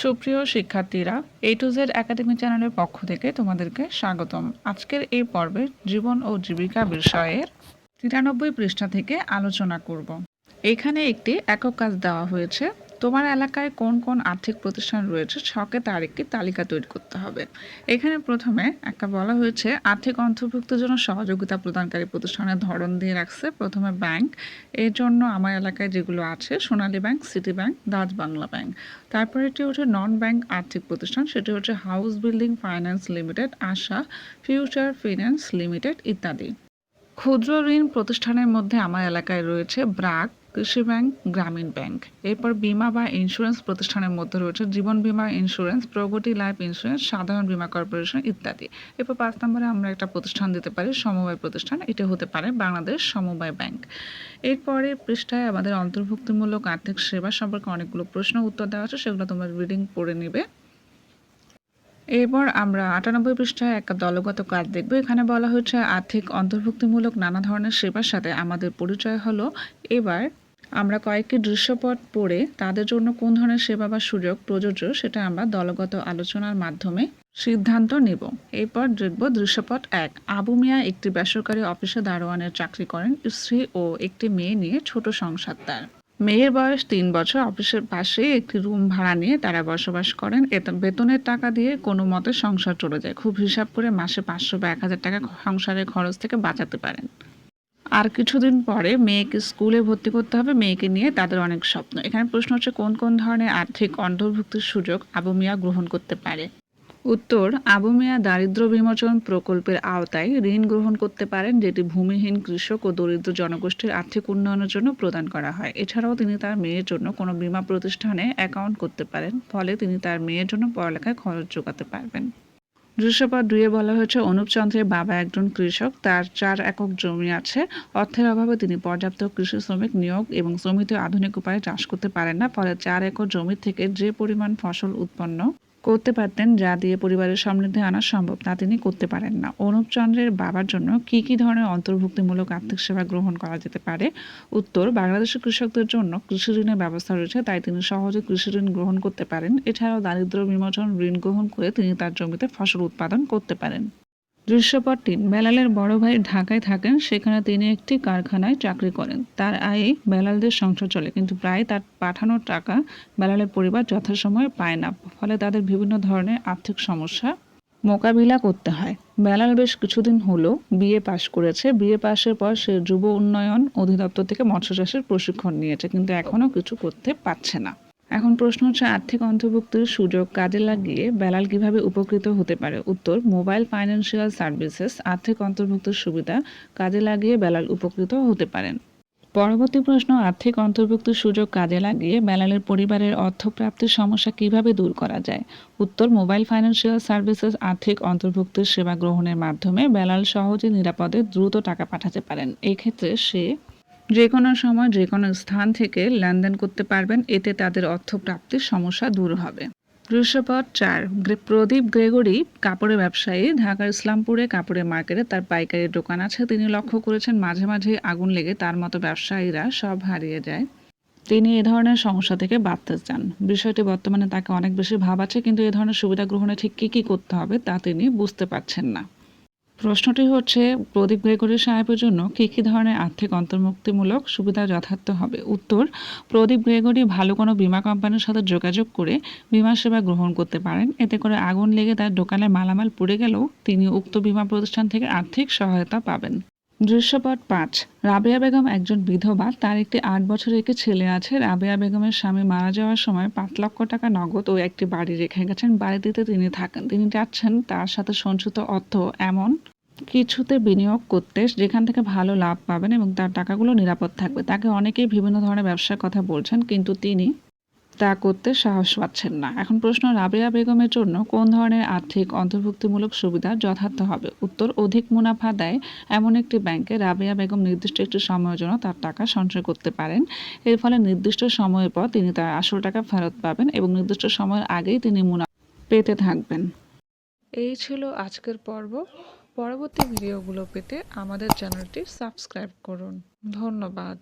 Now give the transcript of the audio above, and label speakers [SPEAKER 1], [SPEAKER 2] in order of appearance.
[SPEAKER 1] সুপ্রিয় শিক্ষার্থীরা এ to Z academy চ্যানেলের পক্ষ থেকে তোমাদেরকে স্বাগতম। আজকের এই পর্বে জীবন ও জীবিকা বিষয়ের তিরানব্বই পৃষ্ঠা থেকে আলোচনা করব। এখানে একটি একক কাজ দেওয়া হয়েছে তোমার এলাকায় কোন কোন আর্থিক প্রতিষ্ঠান রয়েছে ছকে তার একটি তালিকা তৈরি করতে হবে? এখানে প্রথমে একটা বলা হয়েছে, আর্থিক অন্তর্ভুক্তির জন্য সহযোগিতা প্রদানকারী প্রতিষ্ঠানের ধরন দিয়ে রাখছে। প্রথমে ব্যাংক, এর জন্য আমার এলাকায় যেগুলো আছে, Sonali bank, City bank Dutch Bangla bank. তারপরে এটি হচ্ছে নন ব্যাংক আর্থিক প্রতিষ্ঠান, সেটি হচ্ছে house building finance limited, Asha, future finance limited ইত্যাদি। ক্ষুদ্র ঋণ প্রতিষ্ঠানের মধ্যে আমার এলাকায় রয়েছে ব্রাক কৃষি ব্যাংক, গ্রামীণ ব্যাংক। এরপর বিমা বা ইন্স্যুরেন্স প্রতিষ্ঠানের মধ্যে রয়েছে জীবন বীমা ইন্স্যুরেন্স প্রগতি লাইফ ইন্স্যুরেন্স সাধারণ বীমা কর্পোরেশন ইত্যাদি। এরপর পাঁচ নম্বরে আমরা একটা প্রতিষ্ঠান দিতে পারি, সমবায় প্রতিষ্ঠান। এটা হতে পারে বাংলাদেশ সমবায় ব্যাংক। এরপরে পৃষ্ঠায় আমাদের অন্তর্ভুক্তিমূলক আর্থিক সেবা সম্পর্কে অনেকগুলো প্রশ্ন উত্তর দেওয়া আছে, সেগুলো তোমরা রিডিং পড়ে নেবে। এরপর আমরা আটানব্বই পৃষ্ঠায় একটা দলগত কাজ দেখব। এখানে বলা হয়েছে, আর্থিক অন্তর্ভুক্তিমূলক নানা ধরনের সেবার সাথে আমাদের পরিচয় হলো। এবার আমরা কয়েকটি দৃশ্যপট পড়ে তাদের জন্য কোন ধরনের সেবা বা সুযোগ প্রযোজ্য সেটা আমরা দলগত আলোচনার মাধ্যমে সিদ্ধান্ত নেব। এরপর দেখব দৃশ্যপট এক। আবু মিয়া একটি বেসরকারি অফিসে দারোয়ানের চাকরি করেন। স্ত্রী ও একটি মেয়ে নিয়ে ছোট সংসার তার। মেয়ের বয়স তিন বছর। অফিসের পাশে একটি রুম ভাড়া নিয়ে তারা বসবাস করেন। এতে, বেতনের টাকা দিয়ে কোনো মতে সংসার চলে যায়। খুব হিসাব করে মাসে পাঁচশো বা এক হাজার টাকা সংসারের খরচ থেকে বাঁচাতে পারেন। আর কিছুদিন পরে মেয়েকে স্কুলে ভর্তি করতে হবে, মেয়েকে নিয়ে তাদের অনেক স্বপ্ন। এখানে প্রশ্ন হচ্ছে, কোন কোন ধরনের আর্থিক অন্তর্ভুক্তির সুযোগ আবু মিয়া গ্রহণ করতে পারে? উত্তর, আবু মিয়া দারিদ্র বিমোচন প্রকল্পের আওতায় ঋণ গ্রহণ করতে পারেন, যেটি ভূমিহীন কৃষক ও দরিদ্র জনগোষ্ঠীর আর্থিক উন্নয়নের জন্য প্রদান করা হয়। এছাড়াও তিনি তার মেয়ের জন্য কোনো বীমা প্রতিষ্ঠানে অ্যাকাউন্ট করতে পারেন, ফলে তিনি তার মেয়ের জন্য পড়ালেখায় খরচ যোগাতে পারবেন। দৃশ্যপদ দুয়ে বলা হয়েছে, অনুপ চন্দ্রের বাবা একজন কৃষক, তার চার একক জমি আছে। অর্থের অভাবে তিনি পর্যাপ্ত কৃষি শ্রমিক নিয়োগ এবং শ্রমিত আধুনিক উপায়ে চাষ করতে পারেন না, ফলে চার একর জমি থেকে যে পরিমাণ ফসল উৎপন্ন করতে পারতেন যা দিয়ে পরিবারের সমৃদ্ধি আনা সম্ভব, তা তিনি করতে পারেন না। অনুপ চন্দ্রের বাবার জন্য কি কি ধরনের অন্তর্ভুক্তিমূলক আর্থিক সেবা গ্রহণ করা যেতে পারে? উত্তর বাংলাদেশের কৃষকদের জন্য কৃষি ঋণের ব্যবস্থা রয়েছে, তাই তিনি সহজে কৃষি ঋণ গ্রহণ করতে পারেন। এছাড়াও দারিদ্র বিমোচন ঋণ গ্রহণ করে তিনি তার জমিতে ফসল উৎপাদন করতে পারেন। দৃশ্যপট তিন বেলালের বড় ভাই ঢাকায় থাকেন, সেখানে তিনি একটি কারখানায় চাকরি করেন। তার আয়ে বেলালদের সংসার চলে, কিন্তু প্রায় তার পাঠানোর টাকা বেলালের পরিবার যথাসময়ে পায় না, ফলে তাদের বিভিন্ন ধরনের আর্থিক সমস্যা মোকাবিলা করতে হয়। বেলাল বেশ কিছুদিন হলো বিএ পাশ করেছে। বিএ পাশের পর সে যুব উন্নয়ন অধিদপ্তর থেকে মৎস্য চাষের প্রশিক্ষণ নিয়েছে, কিন্তু এখনও কিছু করতে পারছে না। এখন প্রশ্ন হচ্ছে, আর্থিক অন্তর্ভুক্তির সুযোগ কাজে লাগিয়ে বেলাল কীভাবে উপকৃত হতে পারে? উত্তর, মোবাইল ফাইন্যান্সিয়াল সার্ভিসেস, আর্থিক অন্তর্ভুক্তির সুবিধা কাজে লাগিয়ে বেলাল উপকৃত হতে পারেন। পরবর্তী প্রশ্ন, আর্থিক অন্তর্ভুক্তির সুযোগ কাজে লাগিয়ে বেলালের পরিবারের অর্থপ্রাপ্তির সমস্যা কীভাবে দূর করা যায়? উত্তর, মোবাইল ফাইন্যান্সিয়াল সার্ভিসেস, আর্থিক অন্তর্ভুক্তির সেবা গ্রহণের মাধ্যমে বেলাল সহজে নিরাপদে দ্রুত টাকা পাঠাতে পারেন। এক্ষেত্রে সে যে কোনো সময় যে কোনো স্থান থেকে লেনদেন করতে পারবেন, এতে তাদের অর্থপ্রাপ্তির সমস্যা দূর হবে। দৃশ্যপট চার প্রদীপ গ্রেগরি কাপড়ের ব্যবসায়ী, ঢাকার ইসলামপুরে কাপড়ের মার্কেটে তার পাইকারি দোকান আছে। তিনি লক্ষ্য করেছেন মাঝে মাঝে আগুন লেগে তার মতো ব্যবসায়ীরা সব হারিয়ে যায়। তিনি এ ধরনের সমস্যা থেকে বাঁচতে চান। বিষয়টি বর্তমানে তাকে অনেক বেশি ভাবাচ্ছে কিন্তু এ ধরনের সুবিধা গ্রহণে ঠিক কী কী করতে হবে তা তিনি বুঝতে পারছেন না। প্রশ্নটি হচ্ছে, প্রদীপ গ্রেগরি সাহেবের জন্য কী কী ধরনের আর্থিক অন্তর্মুক্তিমূলক সুবিধা যথার্থ হবে? উত্তর, প্রদীপ গ্রেগরি ভালো কোনো বিমা কোম্পানির সাথে যোগাযোগ করে বিমা সেবা গ্রহণ করতে পারেন। এতে করে আগুন লেগে তার দোকানে মালামাল পুড়ে গেলেও তিনি উক্ত বিমা প্রতিষ্ঠান থেকে আর্থিক সহায়তা পাবেন। দৃশ্যপট পাঁচ। রাবেয়া বেগম একজন বিধবা, তার একটি আট বছরের একটি ছেলে আছে। রাবেয়া বেগমের স্বামী মারা যাওয়ার সময় পাঁচ লক্ষ টাকা নগদ ও একটি বাড়ি রেখে গেছেন। বাড়িটিতে তিনি থাকেন। তিনি চাচ্ছেন তার সাথে সঞ্চিত অর্থ এমন কিছুতে বিনিয়োগ করতে, যেখান থেকে ভালো লাভ পাবেন এবং তার টাকাগুলো নিরাপদ থাকবে। তাকে অনেকেই বিভিন্ন ধরনের ব্যবসার কথা বলছেন, কিন্তু তিনি তা করতে সাহস পাচ্ছেন না। এখন প্রশ্ন, রাবেয়া বেগমের জন্য কোন ধরনের আর্থিক অন্তর্ভুক্তিমূলক সুবিধা যথার্থ হবে? উত্তর, অধিক মুনাফা দেয় এমন একটি ব্যাংকে রাবেয়া বেগম নির্দিষ্ট একটি সময়ের জন্য তার টাকা সঞ্চয় করতে পারেন। এর ফলে নির্দিষ্ট সময়ের পর তিনি তার আসল টাকা ফেরত পাবেন এবং নির্দিষ্ট সময়ের আগেই তিনি মুনাফা পেতে থাকবেন। এই ছিল আজকের পর্ব। পরবর্তী ভিডিওগুলো পেতে আমাদের চ্যানেলটি সাবস্ক্রাইব করুন। ধন্যবাদ।